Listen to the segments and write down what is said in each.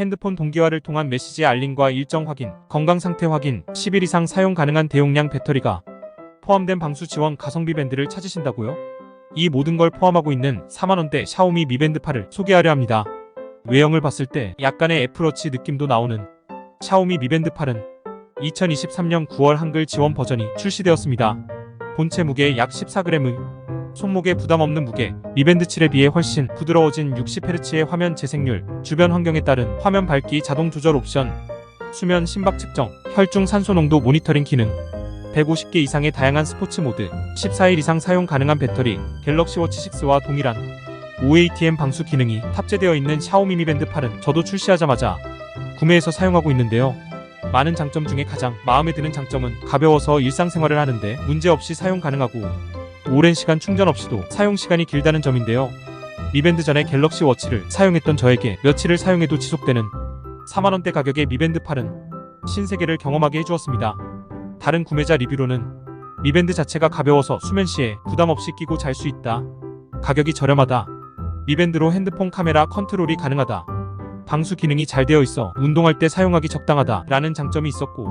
핸드폰 동기화를 통한 메시지 알림과 일정 확인, 건강 상태 확인, 10일 이상 사용 가능한 대용량 배터리가 포함된 방수 지원 가성비 밴드를 찾으신다고요? 이 모든 걸 포함하고 있는 4만원대 샤오미 Mi 밴드 8을 소개하려 합니다. 외형을 봤을 때 약간의 애플워치 느낌도 나오는 샤오미 Mi 밴드 8은 2023년 9월 한글 지원 버전이 출시되었습니다. 본체 무게 약 14g의 손목에 부담 없는 무게, 미밴드 7에 비해 훨씬 부드러워진 60Hz의 화면 재생률, 주변 환경에 따른 화면 밝기 자동 조절 옵션, 수면 심박 측정, 혈중 산소 농도 모니터링 기능, 150개 이상의 다양한 스포츠 모드, 14일 이상 사용 가능한 배터리, 갤럭시 워치 6와 동일한 OATM 방수 기능이 탑재되어 있는 샤오미 미 밴드 8은 저도 출시하자마자 구매해서 사용하고 있는데요. 많은 장점 중에 가장 마음에 드는 장점은 가벼워서 일상생활을 하는데 문제없이 사용 가능하고 오랜 시간 충전 없이도 사용 시간이 길다는 점인데요. 미밴드 전에 갤럭시 워치를 사용했던 저에게 며칠을 사용해도 지속되는 4만원대 가격의 미밴드 8은 신세계를 경험하게 해주었습니다. 다른 구매자 리뷰로는 미밴드 자체가 가벼워서 수면 시에 부담 없이 끼고 잘 수 있다. 가격이 저렴하다. 미밴드로 핸드폰 카메라 컨트롤이 가능하다. 방수 기능이 잘 되어 있어 운동할 때 사용하기 적당하다. 라는 장점이 있었고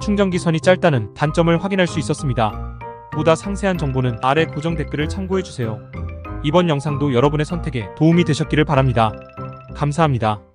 충전기 선이 짧다는 단점을 확인할 수 있었습니다. 보다 상세한 정보는 아래 고정 댓글을 참고해주세요. 이번 영상도 여러분의 선택에 도움이 되셨기를 바랍니다. 감사합니다.